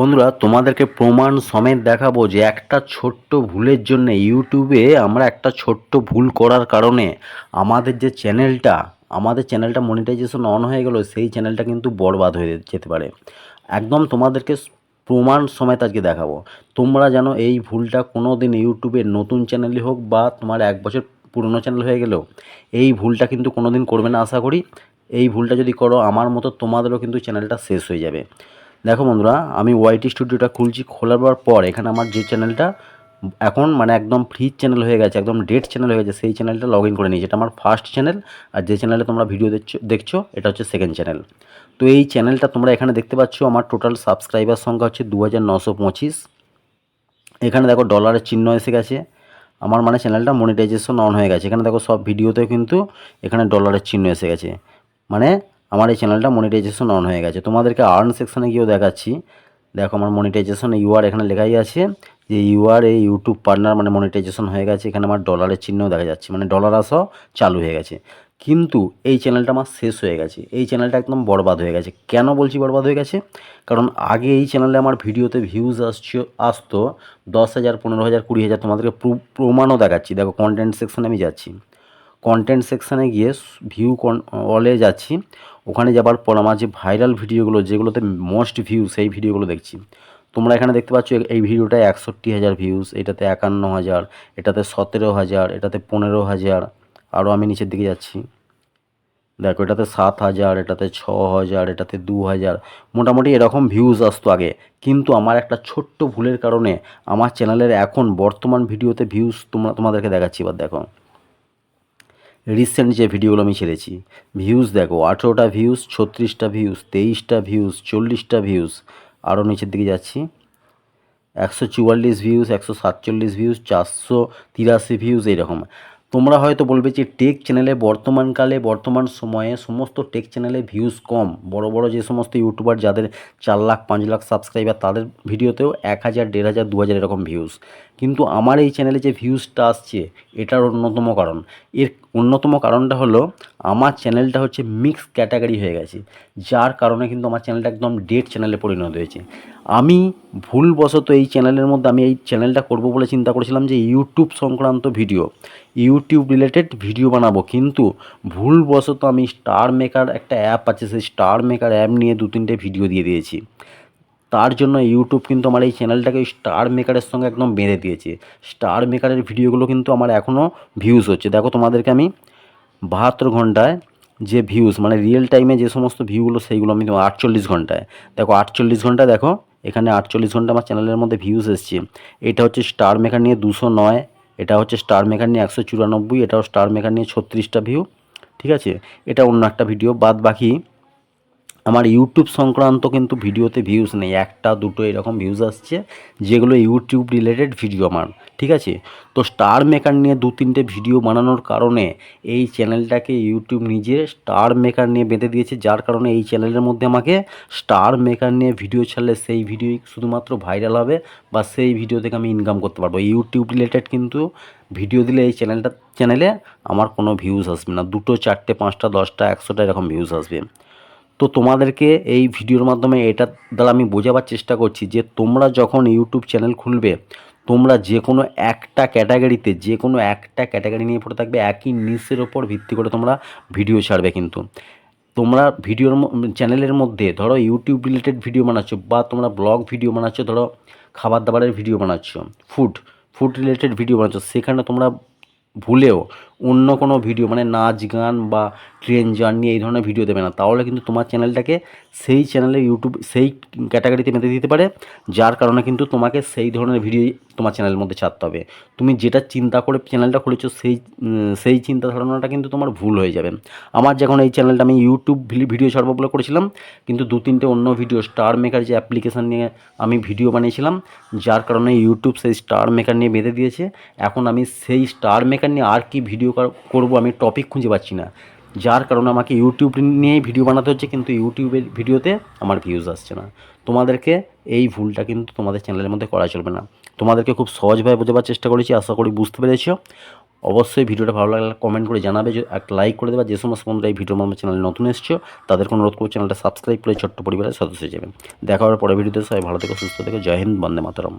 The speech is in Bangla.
বন্ধুরা, তোমাদেরকে প্রমাণ সমেত দেখাবো যে একটা ছোট্ট ভুলের জন্য ইউটিউবে আমরা একটা ছোট্ট ভুল করার কারণে আমাদের যে চ্যানেলটা, আমাদের চ্যানেলটা মনিটাইজেশন অন হয়ে গেল, সেই চ্যানেলটা কিন্তু বরবাদ হয়ে যেতে পারে। একদম তোমাদেরকে প্রমাণ সমেত আজকে দেখাবো। তোমরা যেন এই ভুলটা কোনো দিন ইউটিউবের নতুন চ্যানেলই হোক বা তোমার এক বছর পুরনো চ্যানেল হয়ে গেলেও, এই ভুলটা কিন্তু কোনো দিন করবে না আশা করি। এই ভুলটা যদি করো, আমার মতো তোমাদেরও কিন্তু চ্যানেলটা শেষ হয়ে যাবে। দেখো বন্ধুরা, আমি ওয়াইটি স্টুডিওটা খুলছি, খোলার পর এখানে আমার যে চ্যানেলটা এখন মানে একদম ফ্রি চ্যানেল হয়ে গেছে, একদম ডেট চ্যানেল হয়ে গেছে, সেই চ্যানেলটা লগ ইন করে নিয়েছি। এটা আমার ফার্স্ট চ্যানেল আর যে চ্যানেলে তোমরা ভিডিও দেখছ দেখছ, এটা হচ্ছে সেকেন্ড চ্যানেল তো এই চ্যানেলটা তোমরা এখানে দেখতে পাচ্ছ, আমার টোটাল সাবস্ক্রাইবার সংখ্যা হচ্ছে দু এখানে দেখো ডলারের চিহ্ন এসে গেছে। আমার মানে চ্যানেলটা মনিটাইজেশন অন হয়ে গেছে। এখানে দেখো সব ভিডিওতেও কিন্তু এখানে ডলারের চিহ্ন এসে গেছে। মানে আমার এই চ্যানেলটা মনিটাইজেশন অন হয়ে গেছে। তোমাদেরকে আর্ন সেকশানে গিয়েও দেখাচ্ছি। দেখো আমার মনিটাইজেশন ইউআর এখানে লেখাই আছে যে ইউআর এই ইউটিউব পার্টনার মানে মনিটাইজেশন হয়ে গেছে। এখানে আমার ডলারের চিহ্নও দেখা যাচ্ছে। মানে ডলার আসাও চালু হয়ে গেছে। কিন্তু এই চ্যানেলটা আমার শেষ হয়ে গেছে। এই চ্যানেলটা একদম বরবাদ হয়ে গেছে। কেন বলছি বরবাদ হয়ে গেছে? কারণ আগে এই চ্যানেলে আমার ভিডিওতে ভিউজ আসছে, আসতো দশ হাজার, পনেরো হাজার, কুড়ি হাজার। তোমাদেরকে প্রু- প্রমাণও দেখাচ্ছি। দেখো কন্টেন্ট সেকশানে আমি যাচ্ছি। কন্টেন্ট সেকশানে গিয়ে ভিউ অলে যাচ্ছি। ওখানে যাবার পর আমার যে ভাইরাল ভিডিওগুলো, যেগুলোতে মোস্ট ভিউ সেই ভিডিওগুলো দেখছি। তোমরা এখানে দেখতে পাচ্ছ, এই ভিডিওটায় একষট্টি হাজার ভিউজ এটাতে একান্ন হাজার, এটাতে সতেরো হাজার, এটাতে পনেরো হাজার আরও আমি নিচের দিকে যাচ্ছি। দেখো, এটাতে সাত হাজার, এটাতে ছ হাজার, এটাতে দু হাজার, মোটামুটি এরকম ভিউজ আসতো আগে। কিন্তু আমার একটা ছোট্ট ভুলের কারণে আমার চ্যানেলের এখন বর্তমান ভিডিওতে ভিউজ তোমরা, তোমাদেরকে দেখাচ্ছি এবার, দেখো। রিসেন্ট যে ভিডিওগুলো আমি ছেড়েছি ভিউজ দেখো, আঠেরোটা ভিউজ ছত্রিশটা ভিউজ তেইশটা ভিউজ চল্লিশটা ভিউজ আরও নিচের দিকে যাচ্ছি। একশো চুয়াল্লিশ ভিউজ একশো সাতচল্লিশ ভিউজ চারশো তিরাশি ভিউজ এইরকম তোমরা হয়তো বলবে যে টেক চ্যানেলে বর্তমানকালে বর্তমান সময়ে সমস্ত টেক চ্যানেলে ভিউজ কম। বড় বড় যে সমস্ত ইউটিউবার যাদের চার লাখ, পাঁচ লাখ সাবস্ক্রাইবার তাদের ভিডিওতেও এক হাজার, দেড় হাজার, দু হাজার এরকম ভিউজ কিন্তু আমার এই চ্যানেলে যে ভিউজটা আসছে, এটার অন্যতম কারণ। এর অন্যতম কারণটা হলো, আমার চ্যানেলটা হচ্ছে মিক্স ক্যাটাগরি হয়ে গেছে, যার কারণে কিন্তু আমার চ্যানেলটা একদম ডেট চ্যানেলে পরিণত হয়েছে। আমি ভুলবশত এই চ্যানেলের মধ্যে, আমি এই চ্যানেলটা করব বলে চিন্তা করেছিলাম যে ইউটিউব সংক্রান্ত ভিডিও ইউটিউব রিলেটেড ভিডিও বানাবো, কিন্তু ভুলবশত আমি স্টার মেকার একটা অ্যাপ আছে, সেই স্টার মেকার অ্যাপ নিয়ে দু তিনটে ভিডিও দিয়ে দিয়েছি। তার জন্য ইউটিউব কিন্তু আমার এই চ্যানেলটাকে স্টার মেকারের সঙ্গে একদম বেঁধে দিয়েছে। স্টার মেকারের ভিডিওগুলো কিন্তু আমার এখনও ভিউজ হচ্ছে। দেখো তোমাদেরকে আমি বাহাত্তর ঘন্টায় যে ভিউজ মানে রিয়েল টাইমে যে সমস্ত ভিউগুলো সেইগুলো আমি আটচল্লিশ ঘন্টায়। দেখো আটচল্লিশ ঘণ্টা দেখো, এখানে আটচল্লিশ ঘণ্টা আমার চ্যানেলের মধ্যে ভিউজ এসছে। এটা হচ্ছে স্টার মেকার নিয়ে দুশো নয়, এটা হচ্ছে স্টার মেকার নিয়ে একশো চুরানব্বই, এটাও স্টার মেকার নিয়ে ছত্রিশটা ভিউ ঠিক আছে? এটা অন্য একটা ভিডিও বাদ বাকি আমার ইউটিউব সংক্রান্ত কিন্তু ভিডিওতে ভিউজ নেই। একটা, দুটো এরকম ভিউজ আসছে, যেগুলো ইউটিউব রিলেটেড ভিডিও আমার। ঠিক আছে? তো স্টার মেকার নিয়ে দু তিনটে ভিডিও বানানোর কারণে এই চ্যানেলটাকে ইউটিউব নিজে স্টার মেকার নিয়ে বেঁধে দিয়েছে। যার কারণে এই চ্যানেলের মধ্যে আমাকে স্টার মেকার নিয়ে ভিডিও ছাড়লে সেই ভিডিওই শুধুমাত্র ভাইরাল হবে বা সেই ভিডিও থেকে আমি ইনকাম করতে পারব। ইউটিউব রিলেটেড কিন্তু ভিডিও দিলে এই চ্যানেলটা চ্যানেলে আমার কোনো ভিউজ আসবে না। দুটো, চারটে, পাঁচটা, দশটা, একশোটা এরকম ভিউজ আসবে। তো তোমাদেরকে এই ভিডিওর মাধ্যমে এটা দ্বারা আমি বোঝাবার চেষ্টা করছি যে তোমরা যখন ইউটিউব চ্যানেল খুলবে, তোমরা যে কোনো একটা ক্যাটাগরিতে যে কোনো একটা ক্যাটাগরি নিয়ে পড়ে থাকবে, একই নিউজের ওপর ভিত্তি করে তোমরা ভিডিও ছাড়বে কিন্তু। তোমরা ভিডিওর চ্যানেলের মধ্যে ধরো ইউটিউব রিলেটেড ভিডিও বানাচ্ছ বা তোমরা ব্লগ ভিডিও বানাচ্ছ, ধরো খাবার দাবারের ভিডিও বানাচ্ছ ফুড ফুড রিলেটেড ভিডিও বানাচ্ছ, সেখানে তোমরা ভুলেও অন্য কোনো ভিডিও মানে নাচ গান বা ট্রেন জার্নি এই ধরনের ভিডিও দেবে না। তাহলে কিন্তু তোমার চ্যানেলটাকে সেই চ্যানেলে ইউটিউব সেই ক্যাটাগরিতে মেতে দিতে পারে, যার কারণে কিন্তু তোমাকে সেই ধরনের ভিডিও তোমার চ্যানেলের মধ্যে ছাড়তে হবে। তুমি যেটা চিন্তা করে চ্যানেলটা খুলেছো, সেই সেই চিন্তা ধারণাটা কিন্তু তোমার ভুল হয়ে যাবে। আমার যখন এই চ্যানেলটা আমি ইউটিউব ভিডিও ছাড়বো বলে করেছিলাম, কিন্তু দু তিনটে অন্য ভিডিও স্টার মেকার যে অ্যাপ্লিকেশান নিয়ে আমি ভিডিও বানিয়েছিলাম, যার কারণে ইউটিউব সেই স্টার মেকার নিয়ে বেঁধে দিয়েছে। এখন আমি সেই স্টার মেকার নিয়ে আর কি ভিডিও করব, আমি টপিক খুঁজে পাচ্ছি না। যার কারণে আমাকে ইউটিউব নিয়েই ভিডিও বানাতে হচ্ছে, কিন্তু ইউটিউবের ভিডিওতে আমার ভিউজ আসছে না। তোমাদেরকে এই ভুলটা কিন্তু তোমাদের চ্যানেলের মধ্যে করা চলবে না। তোমাদেরকে খুব সহজভাবে বোঝাবার চেষ্টা করেছি, আশা করি বুঝতে পেরেছ। অবশ্যই ভিডিওটা ভালো লাগলে কমেন্ট করে জানাবে একটা লাইক করে দেবে যে সমস্ত বন্ধুরা এই ভিডিও আমার চ্যানেলে নতুন এসছো, তাদের কোনো অনুরোধ করে চ্যানেলটা সাবস্ক্রাইব করে ছোট্ট পরিবারের সদস্য যাবেন দেখা হওয়ার পরে ভিডিওতে সবাই ভালো থেকো, সুস্থ থেকো, জয় হিন্দ, বন্দে মাতরম।